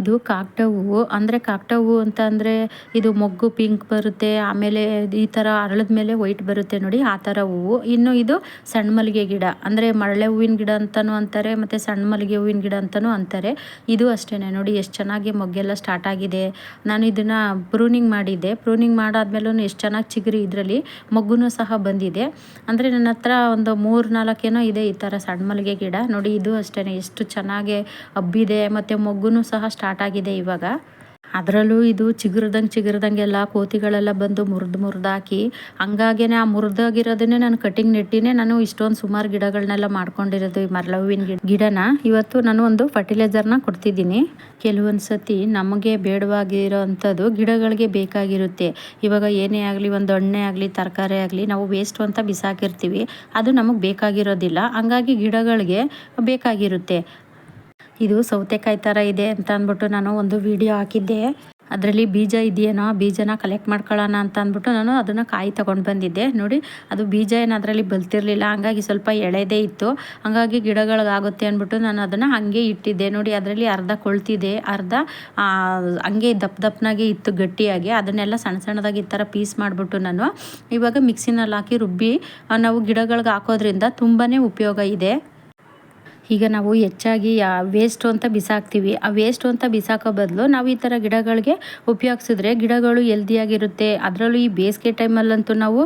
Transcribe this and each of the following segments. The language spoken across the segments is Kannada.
ಇದು ಕಾಕಡ ಹೂವು. ಅಂದರೆ ಕಾಕಡ ಹೂವು ಅಂತ ಅಂದರೆ ಇದು ಮೊಗ್ಗು ಪಿಂಕ್ ಬರುತ್ತೆ, ಆಮೇಲೆ ಈ ಥರ ಅರಳದ ಮೇಲೆ ವೈಟ್ ಬರುತ್ತೆ ನೋಡಿ, ಆ ಥರ ಹೂವು. ಇನ್ನು ಇದು ಸಣ್ಣ ಮಲ್ಲಿಗೆ ಗಿಡ, ಅಂದರೆ ಮರಳೆ ಹೂವಿನ ಗಿಡ ಅಂತಲೂ ಅಂತಾರೆ, ಮತ್ತು ಸಣ್ಣ ಮಲ್ಲಿಗೆ ಹೂವಿನ ಗಿಡ ಅಂತಲೂ ಅಂತಾರೆ. ಇದು ಅಷ್ಟೇನೆ ನೋಡಿ, ಎಷ್ಟು ಚೆನ್ನಾಗಿ ಮೊಗ್ಗೆಲ್ಲ ಸ್ಟಾರ್ಟ್ ಆಗಿದೆ. ನಾನು ಇದನ್ನು ಪ್ರೂನಿಂಗ್ ಮಾಡಿದ್ದೆ. ಪ್ರೂನಿಂಗ್ ಮಾಡಾದ್ಮೇಲೂ ಎಷ್ಟು ಚೆನ್ನಾಗಿ ಚಿಗುರಿ ಇದರಲ್ಲಿ ಮೊಗ್ಗುನೂ ಸಹ ಬಂದಿದೆ. ಅಂದರೆ ನನ್ನ ಹತ್ರ ಒಂದು ಮೂರು ನಾಲ್ಕೇನೋ ಇದೆ ಈ ಥರ ಸಣ್ಣ ಮಲ್ಲಿಗೆ ಗಿಡ. ನೋಡಿ, ಇದು ಅಷ್ಟೇ ಎಷ್ಟು ಚೆನ್ನಾಗಿ ಹಬ್ಬಿದೆ, ಮತ್ತು ಮೊಗ್ಗುನೂ ಸಹ ಸ್ಟಾರ್ಟ್ ಆಗಿದೆ ಇವಾಗ. ಅದರಲ್ಲೂ ಇದು ಚಿಗುರ್ದಂಗೆ ಚಿಗುರ್ದಂಗೆಲ್ಲ ಕೋತಿಗಳೆಲ್ಲ ಬಂದು ಮುರಿದು ಹಾಕಿ ಹಂಗಾಗೇನೆ ಆ ಮುರಿದಾಗಿರೋದನ್ನೇ ನಾನು ಕಟಿಂಗ್ ನೆಟ್ಟಿನೇ ನಾನು ಇಷ್ಟೊಂದು ಸುಮಾರು ಗಿಡಗಳನ್ನೆಲ್ಲ ಮಾಡ್ಕೊಂಡಿರೋದು ಈ ಮರಳ ಹೂವಿನ ಗಿಡ, ಗಿಡನ. ಇವತ್ತು ನಾನು ಒಂದು ಫರ್ಟಿಲೈಸರ್ನ ಕೊಡ್ತಿದ್ದೀನಿ. ಕೆಲವೊಂದು ಸತಿ ನಮಗೆ ಬೇಡವಾಗಿರೋ ಅಂಥದ್ದು ಗಿಡಗಳಿಗೆ ಬೇಕಾಗಿರುತ್ತೆ. ಇವಾಗ ಏನೇ ಆಗಲಿ, ಒಂದು ಹಣ್ಣೆ ಆಗಲಿ, ತರಕಾರಿ ಆಗಲಿ ನಾವು ವೇಸ್ಟು ಅಂತ ಬಿಸಾಕಿರ್ತೀವಿ. ಅದು ನಮಗೆ ಬೇಕಾಗಿರೋದಿಲ್ಲ. ಹಂಗಾಗಿ ಗಿಡಗಳಿಗೆ ಬೇಕಾಗಿರುತ್ತೆ. ಇದು ಸೌತೆಕಾಯಿ ಥರ ಇದೆ ಅಂತ ಅಂದ್ಬಿಟ್ಟು ನಾನು ಒಂದು ವಿಡಿಯೋ ಹಾಕಿದ್ದೆ. ಅದರಲ್ಲಿ ಬೀಜ ಇದೆಯೇನೋ, ಬೀಜನ ಕಲೆಕ್ಟ್ ಮಾಡ್ಕೊಳ್ಳೋಣ ಅಂತ ಅಂದ್ಬಿಟ್ಟು ನಾನು ಅದನ್ನು ಕಾಯಿ ತೊಗೊಂಡು ಬಂದಿದ್ದೆ. ನೋಡಿ, ಅದು ಬೀಜ ಏನು ಅದರಲ್ಲಿ ಬಲ್ತಿರಲಿಲ್ಲ ಹಂಗಾಗಿ ಸ್ವಲ್ಪ ಎಳೆದೇ ಇತ್ತು. ಹಂಗಾಗಿ ಗಿಡಗಳಿಗಾಗುತ್ತೆ ಅಂದ್ಬಿಟ್ಟು ನಾನು ಅದನ್ನು ಹಾಗೆ ಇಟ್ಟಿದ್ದೆ. ನೋಡಿ, ಅದರಲ್ಲಿ ಅರ್ಧ ಕೊಳ್ತಿದೆ, ಅರ್ಧ ಹಂಗೆ ದಪ್ಪ ದಪ್ಪನಾಗೆ ಇತ್ತು ಗಟ್ಟಿಯಾಗಿ. ಅದನ್ನೆಲ್ಲ ಸಣ್ಣ ಸಣ್ಣದಾಗಿ ಈ ಥರ ಪೀಸ್ ಮಾಡಿಬಿಟ್ಟು ನಾನು ಇವಾಗ ಮಿಕ್ಸಿನಲ್ಲಿ ಹಾಕಿ ರುಬ್ಬಿ ನಾವು ಗಿಡಗಳಿಗೆ ಹಾಕೋದ್ರಿಂದ ತುಂಬಾ ಉಪಯೋಗ ಇದೆ. ಈಗ ನಾವು ಹೆಚ್ಚಾಗಿ ವೇಸ್ಟು ಅಂತ ಬಿಸಾಕ್ತೀವಿ. ಆ ವೇಸ್ಟು ಅಂತ ಬಿಸಾಕೋ ಬದಲು ನಾವು ಈ ಥರ ಗಿಡಗಳಿಗೆ ಉಪಯೋಗಿಸಿದ್ರೆ ಗಿಡಗಳು ಹೆಲ್ದಿಯಾಗಿರುತ್ತೆ ಅದರಲ್ಲೂ ಈ ಬೇಸಿಗೆ ಟೈಮಲ್ಲಂತೂ ನಾವು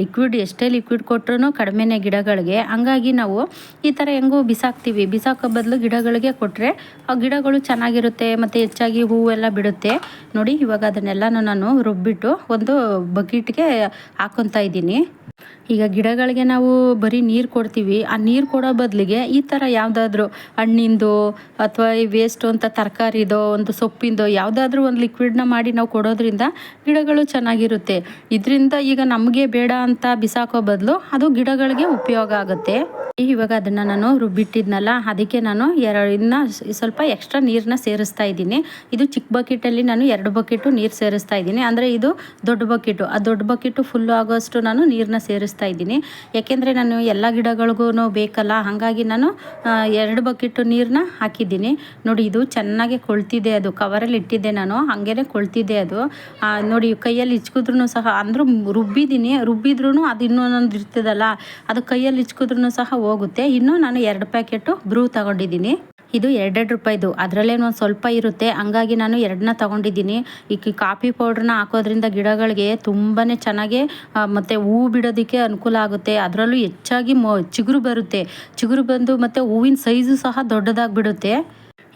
ಲಿಕ್ವಿಡ್ ಎಷ್ಟೇ ಲಿಕ್ವಿಡ್ ಕೊಟ್ಟರು ಕಡಿಮೆನೇ ಗಿಡಗಳಿಗೆ. ಹಂಗಾಗಿ ನಾವು ಈ ಥರ ಹೆಂಗೋ ಬಿಸಾಕ್ತೀವಿ. ಬಿಸಾಕೋ ಬದಲು ಗಿಡಗಳಿಗೆ ಕೊಟ್ಟರೆ ಆ, ಗಿಡಗಳು ಚೆನ್ನಾಗಿರುತ್ತೆ, ಮತ್ತು ಹೆಚ್ಚಾಗಿ ಹೂವೆಲ್ಲ ಬಿಡುತ್ತೆ. ನೋಡಿ, ಇವಾಗ ಅದನ್ನೆಲ್ಲನೂ ನಾನು ರುಬ್ಬಿಟ್ಟು ಒಂದು ಬಕೆಟ್ಗೆ ಹಾಕೊತಾ ಇದ್ದೀನಿ. ಈಗ ಗಿಡಗಳಿಗೆ ನಾವು ಬರೀ ನೀರು ಕೊಡ್ತೀವಿ. ಆ ನೀರು ಕೊಡೋ ಬದಲಿಗೆ ಈ ಥರ ಯಾವುದಾದ್ರೂ ಹಣ್ಣಿಂದು ಅಥವಾ ಈ ವೇಸ್ಟು ಅಂತ ತರಕಾರಿದೋ ಒಂದು ಸೊಪ್ಪಿಂದು ಯಾವುದಾದ್ರೂ ಒಂದು ಲಿಕ್ವಿಡ್ನ ಮಾಡಿ ನಾವು ಕೊಡೋದ್ರಿಂದ ಗಿಡಗಳು ಚೆನ್ನಾಗಿರುತ್ತೆ. ಇದರಿಂದ ಈಗ ನಮಗೆ ಬೇಡ ಅಂತ ಬಿಸಾಕೋ ಬದಲು ಅದು ಗಿಡಗಳಿಗೆ ಉಪಯೋಗ ಆಗುತ್ತೆ. ಇವಾಗ ಅದನ್ನು ನಾನು ರುಬ್ಬಿಟ್ಟಿದ್ನಲ್ಲ, ಅದಕ್ಕೆ ನಾನು ಎರಡು ಇನ್ನು ಸ್ವಲ್ಪ ಎಕ್ಸ್ಟ್ರಾ ನೀರನ್ನ ಸೇರಿಸ್ತಾ ಇದ್ದೀನಿ. ಇದು ಚಿಕ್ಕ ಬಕೆಟಲ್ಲಿ ನಾನು ಎರಡು ಬಕೆಟು ನೀರು ಸೇರಿಸ್ತಾ ಇದ್ದೀನಿ. ಅಂದರೆ ಇದು ದೊಡ್ಡ ಬಕೆಟು. ಆ ದೊಡ್ಡ ಬಕೆಟು ಫುಲ್ ಆಗೋಷ್ಟು ನಾನು ನೀರನ್ನ ಸೇರಿಸ್ತಾ ಇದ್ದೀನಿ. ಯಾಕೆಂದ್ರೆ ನಾನು ಎಲ್ಲ ಗಿಡಗಳಿಗೂ ಬೇಕಲ್ಲ, ಹಾಗಾಗಿ ನಾನು ಎರಡು ಬಕೆಟು ನೀರನ್ನ ಹಾಕಿದ್ದೀನಿ. ನೋಡಿ, ಇದು ಚೆನ್ನಾಗಿ ಕೊಳ್ತಿದೆ ಅದು. ಕವರಲ್ಲಿ ಇಟ್ಟಿದ್ದೆ ನಾನು ಹಾಗೇ ಕೊಳ್ತಿದ್ದೆ ಅದು. ನೋಡಿ, ಕೈಯಲ್ಲಿ ಇಚ್ಕಿದ್ರೂ ಸಹ, ಅಂದರೂ ರುಬ್ಬಿದ್ದೀನಿ. ರುಬ್ಬಿದ್ರೂ ಅದು ಇನ್ನೊಂದೊಂದು ಇರ್ತದಲ್ಲ, ಅದು ಕೈಯಲ್ಲಿ ಇಚ್ಕಿದ್ರೂ ಸಹ ಹೋಗುತ್ತೆ. ಇನ್ನು ನಾನು ಎರಡು ಪ್ಯಾಕೆಟು ಬ್ರೂ ತಗೊಂಡಿದ್ದೀನಿ. ಇದು ಎರಡೆರಡು ರೂಪಾಯಿದು. ಅದರಲ್ಲೇನು ಒಂದು ಸ್ವಲ್ಪ ಇರುತ್ತೆ. ಹಂಗಾಗಿ ನಾನು ಎರಡನ್ನ ತಗೊಂಡಿದ್ದೀನಿ. ಈ ಕಾಫಿ ಪೌಡ್ರನ್ನ ಹಾಕೋದ್ರಿಂದ ಗಿಡಗಳಿಗೆ ತುಂಬಾ ಚೆನ್ನಾಗಿ ಮತ್ತು ಹೂವು ಬಿಡೋದಕ್ಕೆ ಅನುಕೂಲ ಆಗುತ್ತೆ. ಅದರಲ್ಲೂ ಹೆಚ್ಚಾಗಿ ಮೊ, ಚಿಗುರು ಬರುತ್ತೆ. ಚಿಗುರು ಬಂದು ಮತ್ತು ಹೂವಿನ ಸೈಜು ಸಹ ದೊಡ್ಡದಾಗಿಬಿಡುತ್ತೆ.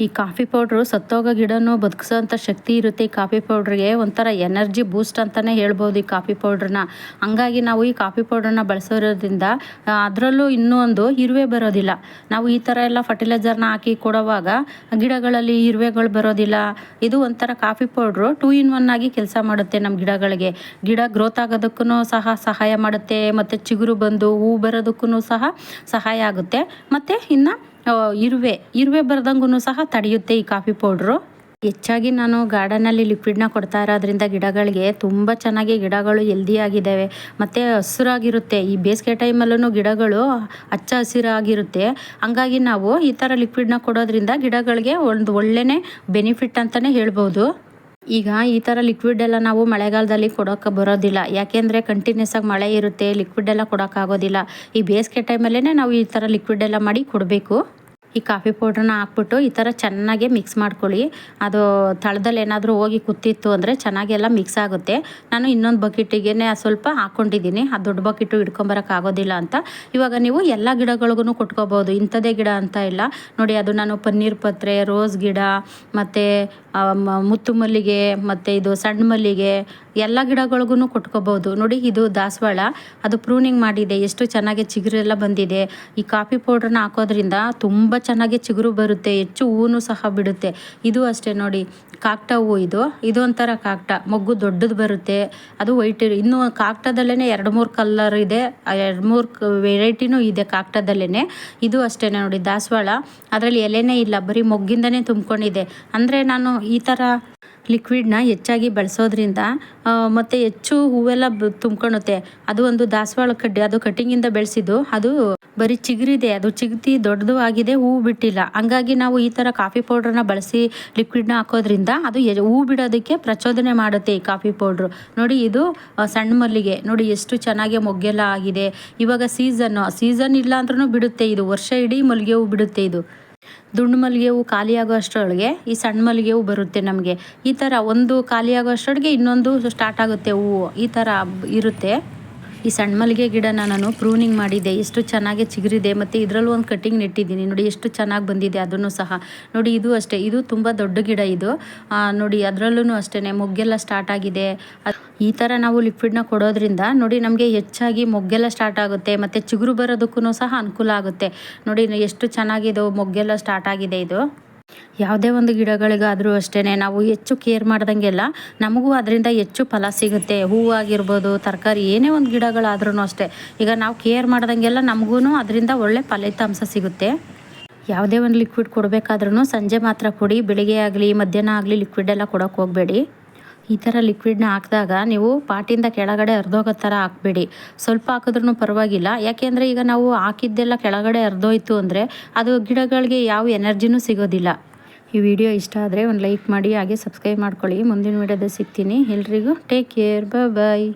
ಈ ಕಾಫಿ ಪೌಡ್ರು ಸತ್ತೋಗೋ ಗಿಡನೂ ಬದುಕಿಸೋಂಥ ಶಕ್ತಿ ಇರುತ್ತೆ ಈ ಕಾಫಿ ಪೌಡ್ರಿಗೆ. ಒಂಥರ ಎನರ್ಜಿ ಬೂಸ್ಟ್ ಅಂತಲೇ ಹೇಳ್ಬೋದು ಈ ಕಾಫಿ ಪೌಡ್ರನ್ನ. ಹಂಗಾಗಿ ನಾವು ಈ ಕಾಫಿ ಪೌಡ್ರನ್ನ ಬಳಸೋದ್ರಿಂದ ಅದರಲ್ಲೂ ಇನ್ನೂ ಒಂದು ಇರುವೆ ಬರೋದಿಲ್ಲ. ನಾವು ಈ ಥರ ಎಲ್ಲ ಫರ್ಟಿಲೈಸರ್ನ ಹಾಕಿ ಕೊಡೋವಾಗ ಗಿಡಗಳಲ್ಲಿ ಇರುವೆಗಳು ಬರೋದಿಲ್ಲ. ಇದು ಒಂಥರ coffee powder two in one ಆಗಿ ಕೆಲಸ ಮಾಡುತ್ತೆ ನಮ್ಮ ಗಿಡಗಳಿಗೆ. ಗಿಡ ಗ್ರೋತ್ ಆಗೋದಕ್ಕೂ ಸಹ ಸಹಾಯ ಮಾಡುತ್ತೆ, ಮತ್ತು ಚಿಗುರು ಬಂದು ಹೂ ಬರೋದಕ್ಕೂ ಸಹ ಸಹಾಯ ಆಗುತ್ತೆ. ಮತ್ತು ಇನ್ನು ಇರುವೆ. ಇರುವೆ ಬರ್ದಂಗೂ ಸಹ ತಡೆಯುತ್ತೆ ಈ ಕಾಫಿ ಪೌಡ್ರು. ಹೆಚ್ಚಾಗಿ ನಾನು ಗಾರ್ಡನಲ್ಲಿ ಲಿಕ್ವಿಡ್ನ ಕೊಡ್ತಾ ಇರೋದ್ರಿಂದ ಗಿಡಗಳಿಗೆ ತುಂಬ ಚೆನ್ನಾಗಿ ಗಿಡಗಳು ಹೆಲ್ದಿಯಾಗಿದ್ದಾವೆ ಮತ್ತು ಹಸಿರಾಗಿರುತ್ತೆ. ಈ ಬೇಸಿಗೆ ಟೈಮಲ್ಲೂ ಗಿಡಗಳು ಹಚ್ಚ ಹಸಿರಾಗಿರುತ್ತೆ. ಹಂಗಾಗಿ ನಾವು ಈ ಥರ ಲಿಕ್ವಿಡ್ನ ಕೊಡೋದ್ರಿಂದ ಗಿಡಗಳಿಗೆ ಒಂದು ಒಳ್ಳೆಯ ಬೆನಿಫಿಟ್ ಅಂತಲೇ ಹೇಳ್ಬೋದು. ಈಗ ಈ ಥರ ಲಿಕ್ವಿಡ್ ಎಲ್ಲ ನಾವು ಮಳೆಗಾಲದಲ್ಲಿ ಕೊಡೋಕೆ ಬರೋದಿಲ್ಲ. ಯಾಕೆಂದರೆ ಕಂಟಿನ್ಯೂಸ್ ಆಗಿ ಮಳೆ ಇರುತ್ತೆ ಲಿಕ್ವಿಡ್ ಎಲ್ಲ ಕೊಡೋಕ್ಕಾಗೋದಿಲ್ಲ ಈ ಬೇಸಿಗೆ ಟೈಮಲ್ಲೇ ನಾವು ಈ ಥರ ಲಿಕ್ವಿಡ್ ಎಲ್ಲ ಮಾಡಿ ಕೊಡಬೇಕು. ಈ ಕಾಫಿ ಪೌಡ್ರನ್ನ ಹಾಕ್ಬಿಟ್ಟು ಈ ಥರ ಚೆನ್ನಾಗಿ ಮಿಕ್ಸ್ ಮಾಡ್ಕೊಳ್ಳಿ. ಅದು ತಳದಲ್ಲಿ ಏನಾದರೂ ಹೋಗಿ ಕೂತಿತ್ತು ಅಂದರೆ ಚೆನ್ನಾಗೆಲ್ಲ ಮಿಕ್ಸ್ ಆಗುತ್ತೆ. ನಾನು ಇನ್ನೊಂದು ಬಕೆಟಿಗೆ ಸ್ವಲ್ಪ ಹಾಕ್ಕೊಂಡಿದ್ದೀನಿ ಆ ದೊಡ್ಡ ಬಕೆಟು ಆಗೋದಿಲ್ಲ ಅಂತ. ಇವಾಗ ನೀವು ಎಲ್ಲ ಗಿಡಗಳಿಗೂ ಕೊಟ್ಕೋಬೋದು. ಇಂಥದೇ ಗಿಡ ಅಂತ ಇಲ್ಲ. ನೋಡಿ, ಅದು ನಾನು ಪನ್ನೀರ್ ಪತ್ರೆ, ರೋಸ್ ಗಿಡ, ಮತ್ತು ಮುತ್ತು ಮಲ್ಲಿಗೆ, ಮತ್ತು ಇದು ಸಣ್ಣ ಮಲ್ಲಿಗೆ ಎಲ್ಲ ಗಿಡಗಳಿಗೂ ಕೊಟ್ಕೋಬೋದು. ನೋಡಿ, ಇದು ದಾಸವಾಳ. ಅದು ಪ್ರೂನಿಂಗ್ ಮಾಡಿದೆ. ಎಷ್ಟು ಚೆನ್ನಾಗಿ ಚಿಗುರೆಲ್ಲ ಬಂದಿದೆ. ಈ ಕಾಫಿ ಪೌಡ್ರನ್ನ ಹಾಕೋದ್ರಿಂದ ತುಂಬ ಚೆನ್ನಾಗಿ ಚಿಗುರು ಬರುತ್ತೆ, ಹೆಚ್ಚು ಹೂವು ಸಹ ಬಿಡುತ್ತೆ. ಇದು ಅಷ್ಟೇ ನೋಡಿ, ಕಾಕ್ಟ ಹೂವು ಇದು. ಇದು ಒಂಥರ ಕಾಕ್ಟ. ಮೊಗ್ಗು ದೊಡ್ಡದು ಬರುತ್ತೆ. ಅದು ವೈಟ್ ಇನ್ನು ಕಾಕ್ಟದಲ್ಲೇ ಎರಡು ಮೂರು ಕಲರ್ ಇದೆ. ಎರಡು ಮೂರು ವೆರೈಟಿನೂ ಇದೆ ಕಾಕ್ಟದಲ್ಲೇ ಇದು ಅಷ್ಟೇ ನೋಡಿ, ದಾಸವಾಳ. ಅದರಲ್ಲಿ ಎಲೆನೇ ಇಲ್ಲ, ಬರೀ ಮೊಗ್ಗಿಂದನೇ ತುಂಬ್ಕೊಂಡಿದೆ. ಅಂದರೆ ನಾನು ಈ ಥರ ಲಿಕ್ವಿಡ್ನ ಹೆಚ್ಚಾಗಿ ಬಳಸೋದ್ರಿಂದ ಮತ್ತು ಹೆಚ್ಚು ಹೂವೆಲ್ಲ ತುಂಬ್ಕೊಳುತ್ತೆ ಅದು ಒಂದು ದಾಸವಾಳ ಕಡ್ಡಿ, ಅದು ಕಟ್ಟಿಂಗಿಂದ ಬೆಳೆಸಿದ್ದು, ಅದು ಬರೀ ಚಿಗುರಿದೆ, ಅದು ಚಿಗುತಿ ದೊಡ್ಡದು ಆಗಿದೆ ಹೂವು ಬಿಟ್ಟಿಲ್ಲ. ಹಂಗಾಗಿ ನಾವು ಈ ಥರ ಕಾಫಿ ಪೌಡ್ರನ್ನ ಬಳಸಿ ಲಿಕ್ವಿಡ್ನ ಹಾಕೋದ್ರಿಂದ ಅದು ಹೂ ಬಿಡೋದಕ್ಕೆ ಪ್ರಚೋದನೆ ಮಾಡುತ್ತೆ ಈ ಕಾಫಿ ಪೌಡ್ರು ನೋಡಿ ಇದು ಸಣ್ಣ ಮಲ್ಲಿಗೆ. ನೋಡಿ ಎಷ್ಟು ಚೆನ್ನಾಗಿ ಮೊಗ್ಗೆಲ್ಲ ಆಗಿದೆ. ಇವಾಗ ಸೀಸನ್ನು ಸೀಸನ್ ಇಲ್ಲ ಅಂದ್ರೂ ಬಿಡುತ್ತೆ ಇದು. ವರ್ಷ ಇಡೀ ಮಲ್ಲಿಗೆ ಹೂ ಬಿಡುತ್ತೆ ಇದು. ದುಂಡು ಮಲ್ಲಿಗೆ ಹೂವು ಖಾಲಿಯಾಗೋ ಅಷ್ಟರೊಳಗೆ ಈ ಸಣ್ಣ ಮಲ್ಲಿಗೆ ಹೂ ಬರುತ್ತೆ ನಮಗೆ. ಈ ಥರ ಒಂದು ಖಾಲಿಯಾಗೋ ಅಷ್ಟರೊಳಗೆ ಇನ್ನೊಂದು ಸ್ಟಾರ್ಟ್ ಆಗುತ್ತೆ ಹೂವು. ಈ ಥರ ಇರುತ್ತೆ. ಈ ಸಣ್ಣ ಮಲ್ಲಿಗೆ ಗಿಡನ ನಾನು ಪ್ರೂನಿಂಗ್ ಮಾಡಿದ್ದೆ. ಎಷ್ಟು ಚೆನ್ನಾಗಿ ಚಿಗುರಿದೆ ಮತ್ತು ಇದರಲ್ಲೂ ಒಂದು ಕಟ್ಟಿಂಗ್ ನೆಟ್ಟಿದ್ದೀನಿ. ನೋಡಿ ಎಷ್ಟು ಚೆನ್ನಾಗಿ ಬಂದಿದೆ ಅದನ್ನು ಸಹ. ನೋಡಿ ಇದು ಅಷ್ಟೇ. ಇದು ತುಂಬ ದೊಡ್ಡ ಗಿಡ ಇದು. ನೋಡಿ ಅದರಲ್ಲೂ ಅಷ್ಟೇ ಮೊಗ್ಗೆಲ್ಲ ಸ್ಟಾರ್ಟ್ ಆಗಿದೆ. ಈ ಥರ ನಾವು ಲಿಕ್ವಿಡ್ನ ಕೊಡೋದ್ರಿಂದ ನೋಡಿ ನಮಗೆ ಹೆಚ್ಚಾಗಿ ಮೊಗ್ಗೆಲ್ಲ ಸ್ಟಾರ್ಟ್ ಆಗುತ್ತೆ. ಮತ್ತು ಚಿಗುರು ಬರೋದಕ್ಕೂ ಸಹ ಅನುಕೂಲ ಆಗುತ್ತೆ. ನೋಡಿ ಎಷ್ಟು ಚೆನ್ನಾಗಿದು, ಮೊಗ್ಗೆಲ್ಲ ಸ್ಟಾರ್ಟ್ ಆಗಿದೆ ಇದು. ಯಾವುದೇ ಒಂದು ಗಿಡಗಳಿಗಾದರೂ ಅಷ್ಟೇ ನಾವು ಹೆಚ್ಚು ಕೇರ್ ಮಾಡ್ದಂಗೆಲ್ಲ ನಮಗೂ ಅದರಿಂದ ಹೆಚ್ಚು ಫಲ ಸಿಗುತ್ತೆ. ಹೂವಾಗಿರ್ಬೋದು ತರಕಾರಿ, ಏನೇ ಒಂದು ಗಿಡಗಳಾದ್ರೂ ಅಷ್ಟೇ. ಈಗ ನಾವು ಕೇರ್ ಮಾಡ್ದಂಗೆಲ್ಲ ನಮಗೂ ಅದರಿಂದ ಒಳ್ಳೆ ಫಲಿತಾಂಶ ಸಿಗುತ್ತೆ. ಯಾವುದೇ ಒಂದು ಲಿಕ್ವಿಡ್ ಕೊಡಬೇಕಾದ್ರೂ ಸಂಜೆ ಮಾತ್ರ ಕೊಡಿ, ಬೆಳಿಗ್ಗೆ ಆಗಲಿ, ಮಧ್ಯಾಹ್ನ ಆಗಲಿ ಲಿಕ್ವಿಡ್ ಎಲ್ಲ ಕೊಡೋಕೆ ಹೋಗಬೇಡಿ. ಈ ಥರ ಲಿಕ್ವಿಡ್ನ ಹಾಕಿದಾಗ ನೀವು ಪಾಟಿಂದ ಕೆಳಗಡೆ ಹರಿದೋಗೋ ಥರ ಹಾಕ್ಬೇಡಿ. ಸ್ವಲ್ಪ ಹಾಕಿದ್ರೂ ಪರವಾಗಿಲ್ಲ. ಯಾಕೆಂದರೆ ಈಗ ನಾವು ಹಾಕಿದ್ದೆಲ್ಲ ಕೆಳಗಡೆ ಹರಿದೋಯ್ತು ಅಂದರೆ ಅದು ಗಿಡಗಳಿಗೆ ಯಾವ ಎನರ್ಜಿನೂ ಸಿಗೋದಿಲ್ಲ. ಈ ವಿಡಿಯೋ ಇಷ್ಟ ಆದರೆ ಒಂದು ಲೈಕ್ ಮಾಡಿ, ಹಾಗೆ ಸಬ್ಸ್ಕ್ರೈಬ್ ಮಾಡ್ಕೊಳ್ಳಿ. ಮುಂದಿನ ವಿಡಿಯೋದಲ್ಲಿ ಸಿಗ್ತೀನಿ. ಎಲ್ರಿಗೂ ಟೇಕ್ ಕೇರ್ ಬಾಯ್